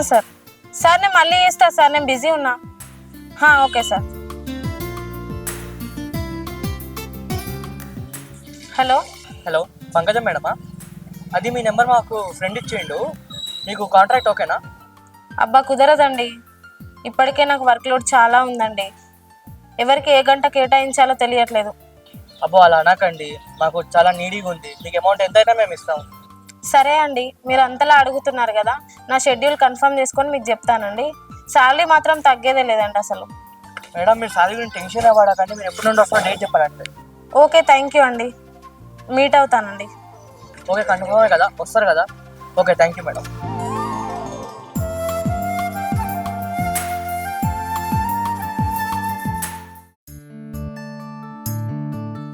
Sir. Sir నేను మళ్ళీ చేస్తా సార్ నేను బిజీ ఉన్నా. హా, okay sir. Hello? Hello Pankajam మేడమా? అది మీ నెంబర్ మాకు ఫ్రెండ్ ఇచ్చేయండు మీకు కాంట్రాక్ట్ ఓకేనా? అబ్బా కుదరదండి. ఇప్పటికే నాకు వర్క్ లోడ్ చాలా ఉందండి. ఎవరికి ఏ గంట కేటాయించాలో తెలియట్లేదు. అబ్బో అలా అనకండి. మాకు చాలా నీడీగా ఉంది. మీకు అమౌంట్ ఎంతైనా మేము ఇస్తాం. సరే అండి మీరు అంతలా అడుగుతున్నారు కదా నా షెడ్యూల్ కన్ఫర్మ్ చేసుకొని మీకు చెప్తానండి. శాలరీ మాత్రం తగ్గేదే లేదండి అసలు. మేడం మీరు సారీ గురించి టెన్షన్ అవ్వడకండి మీరు ఎప్పుడు నుండి వస్తారో డేట్ చెప్పాలంటే ఓకే థ్యాంక్ యూ అండి. మీట్ అవుతానండి. ఓకే కన్ఫర్మే కదా వస్తారు కదా. Okay thank you madam.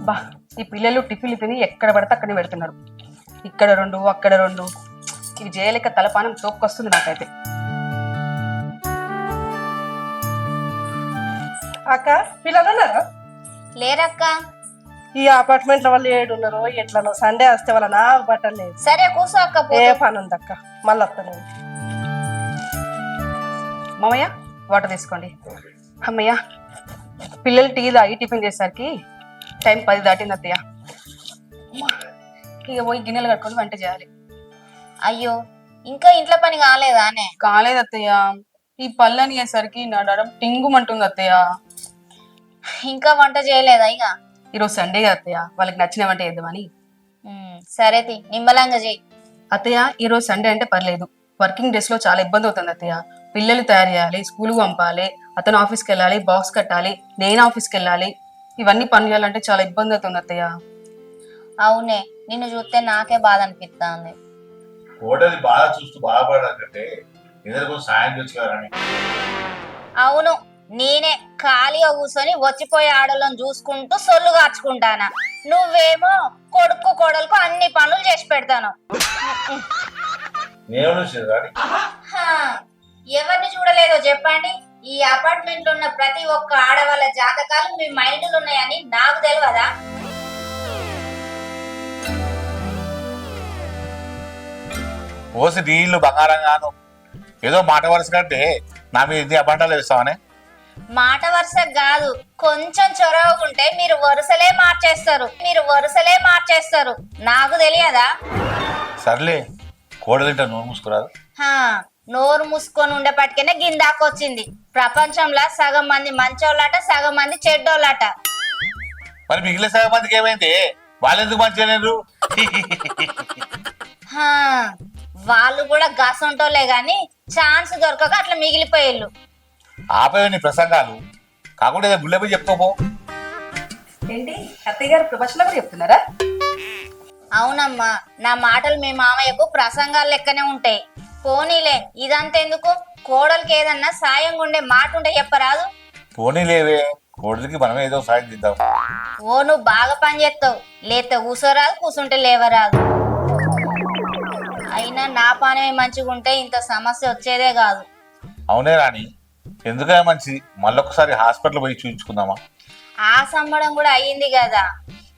బా ఈ పిల్లలు టిఫిన్లు తిని ఎక్కడ పడితే అక్కడ పెడుతున్నారు. ఇక్కడ రెండు అక్కడ రెండు. ఇవి చేయలేక తలపానం తోక్కొస్తుంది నాకైతే. అక్క పిల్లలు ఉన్నారా? లేరక్క. ఈ అపార్ట్మెంట్లో వాళ్ళు ఏడున్నారో ఎట్లనో సండే వస్తే వాళ్ళ నా బట్టలు లేదు సరే కూర్చో అక్క ఏ. పని ఉంది అక్క మళ్ళీ వస్తాను. మామయ్య వాటర్ తీసుకోండి. అమ్మయ్య పిల్లలు టీ తాగి టిఫిన్ చేసరికి టైం పది దాటింది అత్తయ్య. అమ్మా, ఇక పోయి గిన్నెలు కట్టుకొని వంట చేయాలి. అయ్యో ఇంకా ఇంట్లో పని కాలేదా అనే? కాలేదు అత్తయ్య. ఈ పళ్ళని అయ్యేసరికి నా డడం టింగుమంటుంది అత్తయ్య. ఇంకా వంట చేయలేదా ఇక? ఈరోజు సండే కదా అత్తయ్య. వాళ్ళకి నచ్చిన వంట చేద్దామని. సరే తి నిమ్మలంగా చెయ్యి అత్తయ్య ఈ రోజు సండే అంటే పర్లేదు. వర్కింగ్ డేస్లో చాలా ఇబ్బంది అవుతుంది అత్తయ్య. పిల్లలు తయారు చేయాలి స్కూల్ పంపాలి అతను ఆఫీస్కి వెళ్ళాలి బాక్స్ కట్టాలి నేను ఆఫీస్కి వెళ్ళాలి. ఇవన్నీ పని చేయాలంటే చాలా ఇబ్బంది అవుతుంది అత్తయ్య. అవునే నిన్ను చూస్తే నాకే బాధ అనిపిస్తుంది కోటది బాధ చూస్తూ బాధపడాలంటే ఇద్దరు సాయం అని అవును నేనే ఖాళీగా కూర్చొని వచ్చిపోయే ఆడలను చూసుకుంటూ సొల్లు కాచుకుంటానా. నువ్వేమో కొడుకు కొడలకు అన్ని పనులు చేసి పెడతాను. నేను హా, ఎవరిని చూడలేదో చెప్పండి. ఈ అపార్ట్మెంట్లో ఉన్న ప్రతి ఒక్క ఆడవాళ్ళ జాతకాలు మీ మైండ్లో ఉన్నాయని నాకు తెలియదా? ఓసి నీళ్ళు బంగారంగాను ఏదో మాట వరుస కంటే నా మీద ఇది అబండాలు వేస్తామని మాట వరుస కాదు కొంచెం చొరవకుంటే మీరు వరుసలే మార్చేస్తారు. మీరు వరుసలే మార్చేస్తారు. నాకు తెలియదా? సర్లే కోడలు తింటా నోరు మూసుకురాదు. హా నోరు మూసుకొని ఉండేపటికనే గిందాకొచ్చింది. ప్రపంచంలో సగం మంది మంచోళ్ళట సగం మంది చెడ్డోళ్ళట. మరి మిగిలిన సగం మందికి ఏమైంది? వాళ్ళెందుకు మంచిగా లేరు? హా వాళ్ళు కూడా గసంటోలే గాని ఛాన్స్ దొరకక అట్లా మిగిలిపోయేళ్ళు. ఆపే నీ ప్రసంగాలు. కాకుండా ఏదో చెప్తాపో ఏంటి? అత్తయ్య గారు ప్రొఫెషనల్ కూడా చెప్తున్నారా? అవునమ్మా నా మాటలు మీ మామయ్యకు ప్రసంగాలు లెక్కనే ఉంటాయి. పోనీలే ఇదంతా ఎందుకు? కోడలికి ఏదన్నా సాయంగా ఉండే మాట ఉంటే చెప్పరాదు. పోనీ లేవే కోడలికి మనం ఏదో సాయం చేద్దాం. ఓ నువ్వు బాగా పని చేస్తావు. లేతే కూసోరాదు కూసుంటే లేవరాదు. అయినా నా పానమే మంచిగా ఉంటే ఇంత సమస్య వచ్చేదే కాదు. అవునే రాని ఎందుకైనా మంచిది మళ్ళొకసారి హాస్పిటల్ పోయి చూపించుకుందామా ఆ సంబడం కూడా అయ్యింది కదా.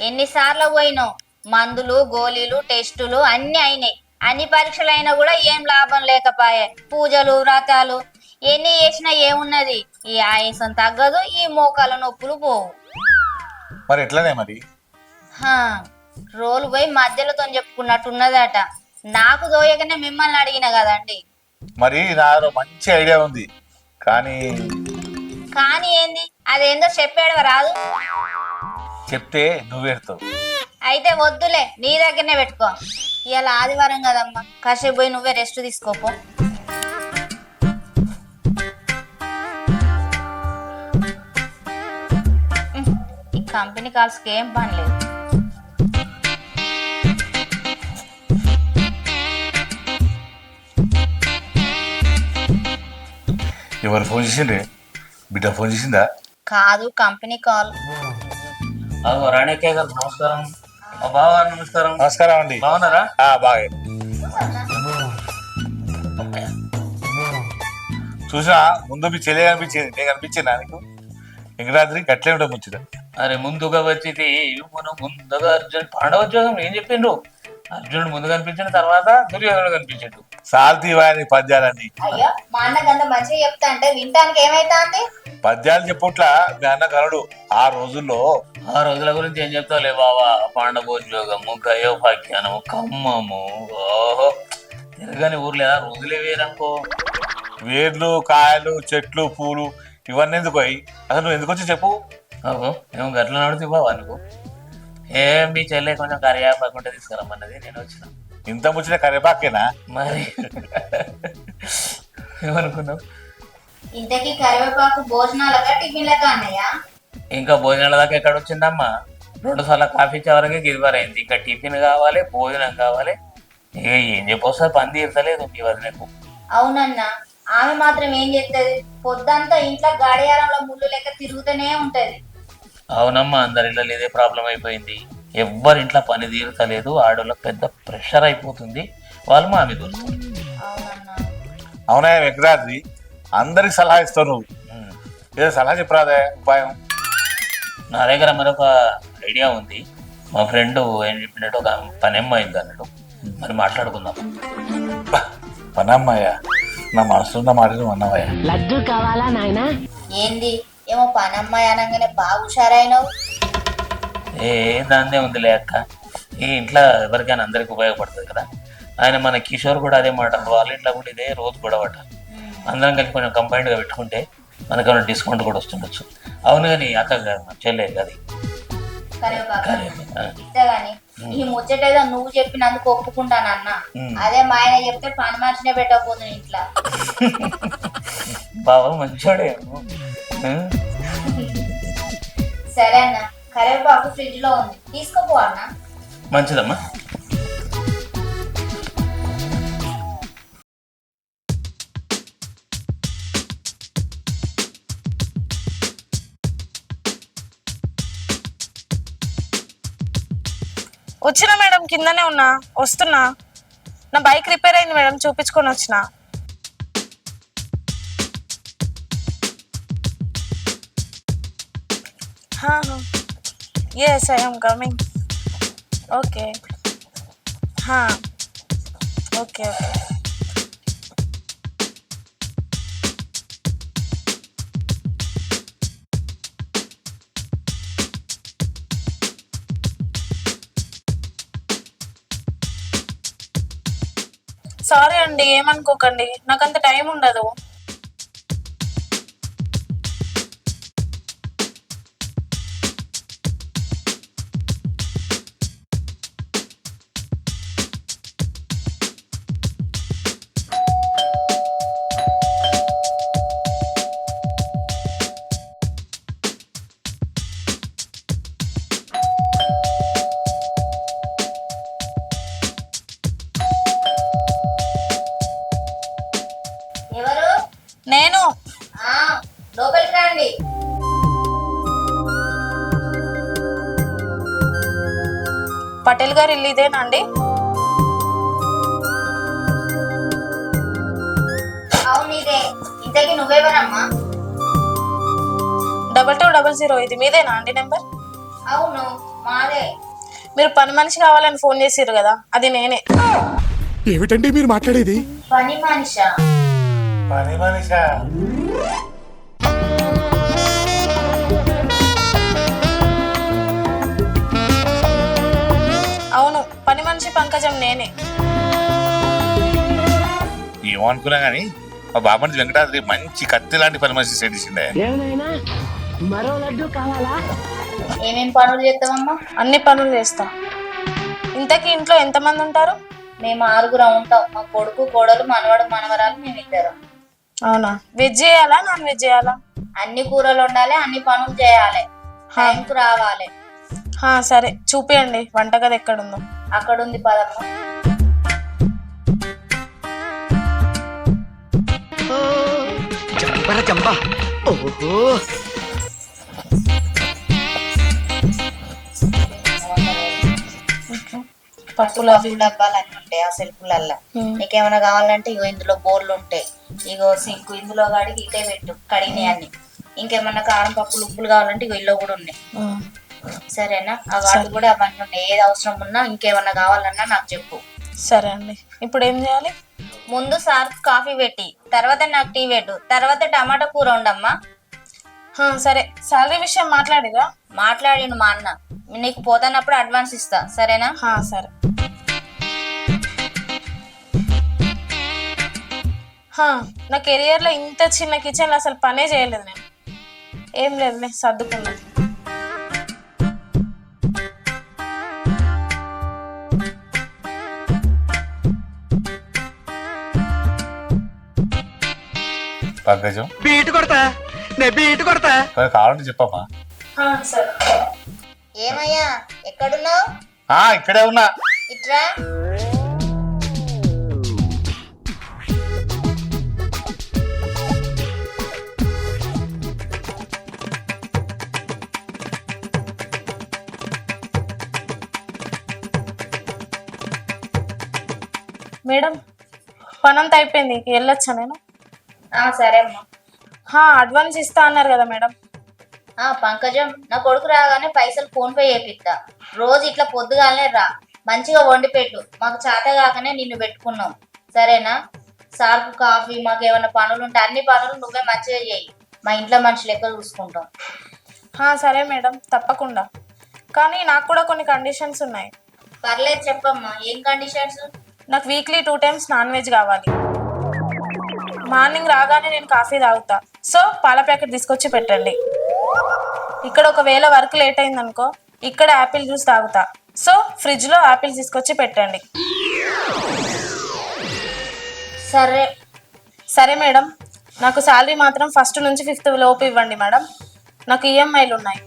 ఎన్నిసార్లు పోయినావు మందులు గోళీలు టెస్టులు అన్ని అయినాయి. అన్ని పరీక్షలు అయినా కూడా ఏం లాభం లేకపాయే. పూజలు వ్రతాలు ఎన్ని చేసినా ఏమున్నది? ఈ ఆయాసం తగ్గదు ఈ మోకాల నొప్పులు పోవు. మరి ఎట్లనే మరి? హా, రోలు పోయి మధ్యలోతో చెప్పుకున్నట్టున్నదట నాకు దోయకనే మిమ్మల్ని అడిగిన కదండి. మరి నాలో మంచి ఐడియా ఉంది. కానీ కానీ ఏంది? అదేందో చెప్పాడు రాదు. చెప్తే నువ్వేడుతావు అయితే వద్దులే నీ దగ్గరనే పెట్టుకో. ఇవాళ ఆదివారం కదమ్మా కాసేపు పోయి నువ్వే రెస్ట్ తీసుకోపో. ఈ కంపెనీ కాల్స్కి ఏం పని లేదు. ఎవరు ఫోన్ చేసిండ్రే? బిడ్డ ఫోన్ చేసిందా? కాదు కంపెనీ కాల్. అగో రాణికే గారు నమస్కారం. ఆ బావా నమస్కారం. నమస్కారం అండి. బాగున్నారా? ఆ, బాగా. చూసా ముందు మీ చెల్లె కనిపించింది. నేను కనిపించిందా నీకు? వెంకటాద్రి గట్లే ఉంటాం ముచ్చట అరే ముందుగా వచ్చింది మనం ముందుగా అర్జున్. పాండవోద్యోగం ఏం చెప్పిండ్రు? అర్జునుడు ముందు కనిపించిన తర్వాత దుర్యోధనుడు కనిపించిండు. సాల్తీ వాయని పద్యాలన్నీ. అయ్యో మా అన్నకి అంత మంచిగా చెప్తా అంటే వినటానికి ఏమైతాంది? పద్యాలు చెప్పుట్ల మీ అన్న కనుడు ఆ రోజుల్లో ఆ రోజుల గురించి ఏం చెప్తావులే బావా? పాండవోద్యోగము గయోపాఖ్యానము కమ్మము ఓహో. తిరగని ఊరు లేదా రోజులే వేరనుకో. వేర్లు కాయలు చెట్లు పూలు ఇవన్నీ ఎందుకు అయ్యి అసలు నువ్వు ఎందుకు వచ్చి చెప్పు? ఏమో గట్ల నడుతు బావా నువ్వు ఏం మీ చెల్లె కొంచెం కరియాపకుంటే తీసుకురమ్మన్నది నేను వచ్చిన. ఇంత ముచ్చిన కరివేపాకేనా? మరి. ఏమనుకున్నావు? ఇంతకీ కరివేపాకు భోజనాలకా టిఫిన్లకా అన్నయ్య? ఇంకా భోజనాల దాకా ఎక్కడ వచ్చిందమ్మా? రెండు సార్లు కాఫీ ఇచ్చే గిరివారైంది ఇంకా టిఫిన్ కావాలి భోజనం కావాలి. ఇక ఏం చెప్పొస్తా పని తీర్చలేదు మీ వదినకు అవునన్నా ఆమె మాత్రం ఏం చేస్తుంది పొద్దంతా ఇంట్లో గడియారంలో ముళ్ళు లెక్క తిరుగుతూనే ఉంటది. అవునమ్మా అందరి ఇళ్ళలో ఇదే ప్రాబ్లం అయిపోయింది. ఎవ్వరి ఇంట్లో పని తీరుతలేదు ఆడోళ్ళకి పెద్ద ప్రెషర్ అయిపోతుంది. వాళ్ళు మా మీద అవునా వెంకటాద్రి? అందరికి సలహా ఇస్తావు నువ్వు. ఏదో సలహా చెప్పరాదే ఉపాయం? నా దగ్గర మరొక ఐడియా ఉంది. మా ఫ్రెండ్ ఏం చెప్పినట్టు ఒక పని అయింది అన్నట్టు మరి మాట్లాడుకుందాం. పనమ్మయ్య నా మనసున్న మాటలు అన్నవయ్య. ఏంది? ఏమో పనమ్మాయి అనగానే బాగా హుషారైనవు. ఏ ఉంది లేక ఈ ఇంట్లో ఎవరికైనా అందరికి ఉపయోగపడుతుంది కదా? ఆయన మన కిషోర్ కూడా అదే మాట వాళ్ళ ఇంట్లో కూడా ఇదే రోజు గొడవట. అందరం కలిసి కొంచెం combined గా పెట్టుకుంటే మనకు డిస్కౌంట్ కూడా వస్తుండొచ్చు. అవును కానీ అక్క కాదు మా చెల్లె అది. ఈ ముచ్చటేదో నువ్వు చెప్పినందుకు ఒప్పుకుంటానన్న. అదే మా ఆయన చెప్తే పని మనిషినే పెట్టకపోతుంది ఇంట్లో. బావ మంచోడే? సరే అన్న కరివేపాకు ఫ్రిడ్జ్లో ఉంది. తీసుకోపో అన్న. మంచిదమ్మా. వచ్చిన మేడం కిందనే ఉన్నా. వస్తున్నా. నా బైక్ రిపేర్ అయింది మేడం చూపించుకొని వచ్చిన. Yes I'm coming okay okay okay sorry అండి ఏమనుకోకండి. నాకంత టైం ఉండదు. పటేల్ గారు ఇల్లు ఇదేనా అండి? అవును ఇదే. ఇంతకీ నువ్వెవరమ్మా? డబల్ టూ డబల్ జీరో ఇది మీదేనా అండి నెంబర్? అవును మాదే. మీరు పని మనిషి కావాలని ఫోన్ చేసిర్రు కదా అది నేనే. ఏమిటండి మీరు మాట్లాడేది? పని మనిషా? పని మనిషా? పని మనిషి పంకజం నేనే. ఏమనుకున్నా కానీ మా బాబంటి వెంకటాద్రి మంచి కత్తి లాంటి పని మనిషి సెట్ చేసిండే. ఏమేం పనులు చేస్తావమ్మా? అన్ని పనులు చేస్తా. ఇంతకీ ఇంట్లో ఎంతమంది ఉంటారు? మేము ఆరుగురం ఉంటాం. మా కొడుకు కోడలు మనవడు మనవరాలు మేము ఇద్దరం. అవునా? వెజ్ చేయాలా? నాన్ వెజ్ చేయాలా? అన్ని కూరలు ఉండాలి అన్ని పనులు చేయాలి. టైంకు రావాలి. హా, సరే. చూపియండి. వంటగది ఎక్కడుందో. అక్కడ ఉంది పదమ్మ. ఆ చంపరా చంప. ఓహో. పప్పులు అవి పప్పు డబ్బాలు అన్ని ఉంటాయి ఆ సెల్ఫ్లల్లో. నీకేమైనా కావాలంటే ఇగో ఇందులో బోర్లు ఉంటాయి. ఇగో సింకు ఇందులో కడిగి ఇటే పెట్టు. కడిగినాయి అన్ని. ఇంకేమన్నా కారం పప్పులు ఉప్పులు కావాలంటే ఇగో ఇల్లు కూడా ఉన్నాయి. ఉమ్. సరేనా? ఆ వాటి కూడా అవన్నీ ఉన్నాయి ఏది అవసరం ఉన్నా ఇంకేమన్నా కావాలన్నా నాకు చెప్పు. సరే అండి. ఇప్పుడు ఏం చేయాలి? ముందు సార్ కాఫీ పెట్టి తర్వాత నాకు టీ పెట్టు తర్వాత టమాటా కూర ఉండమ్మా హా, సరే. శాలరీ విషయం మాట్లాడిరా? మాట్లాడిండు మా అన్న. నీకు పోతానప్పుడు అడ్వాన్స్ ఇస్తా. సరేనా? హా, సరే. హా, నా కెరియర్లో ఇంత చిన్న కిచెన్లో అసలు పనే చేయలేదు నేను. ఏం లేదులే సర్దుకున్నాను పంకజం బీటు కొడతా నే బీటు కొడతా. కావాలంటే చెప్పమ్మా. ఏమయ్యా ఎక్కడున్నావు? ఆ ఇక్కడే ఉన్నా. ఇట్రా. మేడం పనంతా అయిపోయింది ఇక వెళ్ళొచ్చా నేను? సరే అమ్మా. అడ్వాన్స్ ఇస్తా అన్నారు కదా మేడం. పంకజం నా కొడుకు రాగానే పైసలు ఫోన్ పే చేపిస్తా రోజు ఇట్లా పొద్దుగాలనే రా. మంచిగా వండి పెట్టు. మాకు చేత కాకనే నిన్ను పెట్టుకున్నాం. సరేనా? సార్కు కాఫీ మాకు ఏమైనా పనులు ఉంటే అన్ని పనులు నువ్వే మంచిగా చేయి. మా ఇంట్లో మనిషి లెక్క చూసుకుంటాం. సరే మేడం. తప్పకుండా. కానీ నాకు కూడా కొన్ని కండిషన్స్ ఉన్నాయి. పర్లేదు చెప్పమ్మా. ఏం కండిషన్స్ నాకు weekly two times non veg కావాలి. మార్నింగ్ రాగానే నేను కాఫీ తాగుతా. సో పాల ప్యాకెట్ తీసుకొచ్చి పెట్టండి. ఇక్కడ ఒకవేళ వర్క్ లేట్ అయింది అనుకో ఇక్కడ యాపిల్ జ్యూస్ తాగుతా. సో ఫ్రిడ్జ్లో యాపిల్ తీసుకొచ్చి పెట్టండి. సరే. సరే మేడం. నాకు శాలరీ మాత్రం ఫస్ట్ నుంచి ఫిఫ్త్ లోపు ఇవ్వండి మేడం. నాకు ఈఎంఐలు ఉన్నాయి.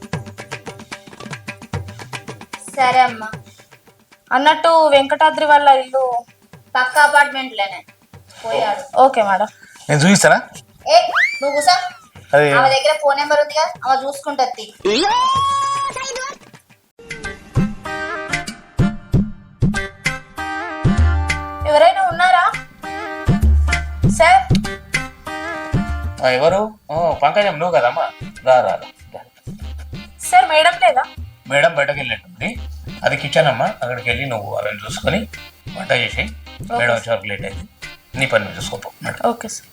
సరే అమ్మా. అన్నట్టు వెంకటాద్రి వాళ్ళ ఇల్లు పక్క అపార్ట్మెంట్లోనే. పోయాడు ఓకే మేడం. నేను చూపిస్తానా? ఏ నువ్వు కూసా. అది ఆమె దగ్గర ఫోన్ నెంబర్ ఉంది కదా ఆమె చూసుకుంటది. ఎవరైనా ఉన్నారా? సార్? ఆ, ఎవరు? ఓ, పంకజం నువ్వు కదమ్మా రా రా. సార్ మేడం లేదా? మేడం బయటకు వెళ్ళినట్టుంది. అది కిచెన్ అమ్మా. అక్కడికి వెళ్ళి నువ్వు అవన్నీ చూసుకొని వంట చేసి మేడం వచ్చే వరకు లేట్ అయింది. నీ పని నువ్వు చూసుకోపో. Madam okay sir.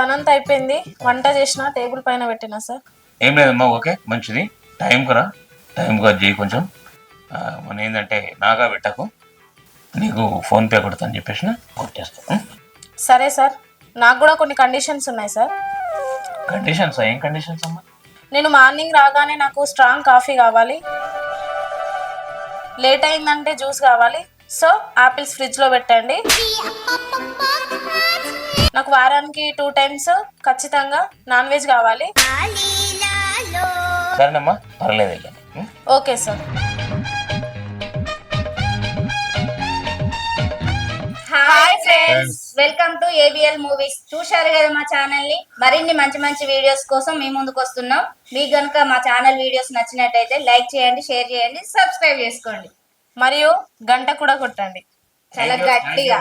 పని అంతా అయిపోయింది. వంట చేసిన టేబుల్ పైన పెట్టినా సార్. ఏం లేదమ్మా ఓకే మంచిది. టైంకు రా. టైంకు అది చేయి కొంచెం. ఆ, మన ఏంటంటే నాగా పెట్టకు. నీకు ఫోన్పే కొడతాను చెప్పేసిన కొట్టేస్తాను సరే సార్. నాకు కూడా కొన్ని కండిషన్స్ ఉన్నాయి సార్. కండిషన్స్ ఏం కండిషన్స్ అమ్మా? నేను మార్నింగ్ రాగానే నాకు స్ట్రాంగ్ కాఫీ కావాలి. లేట్ అయిందంటే జ్యూస్ కావాలి. సో ఆపిల్స్ ఫ్రిడ్జ్లో పెట్టండి. నాకు వారానికి టూ టైమ్స్ ఖచ్చితంగా నాన్ వెజ్ కావాలి. సరేనమ్మా పర్లేదు వెళ్ళండి? Okay sir. Hi friends welcome to ABL movies. చూశారు కదా మా ఛానల్ని మరిన్ని మంచి మంచి వీడియోస్ కోసం మీ ముందుకు వస్తున్నాం. మీకు గనుక మా ఛానల్ వీడియోస్ నచ్చినట్టయితే లైక్ చేయండి షేర్ చేయండి సబ్స్క్రైబ్ చేసుకోండి. మరియు గంట కూడా కొట్టండి. చాలా గట్టిగా.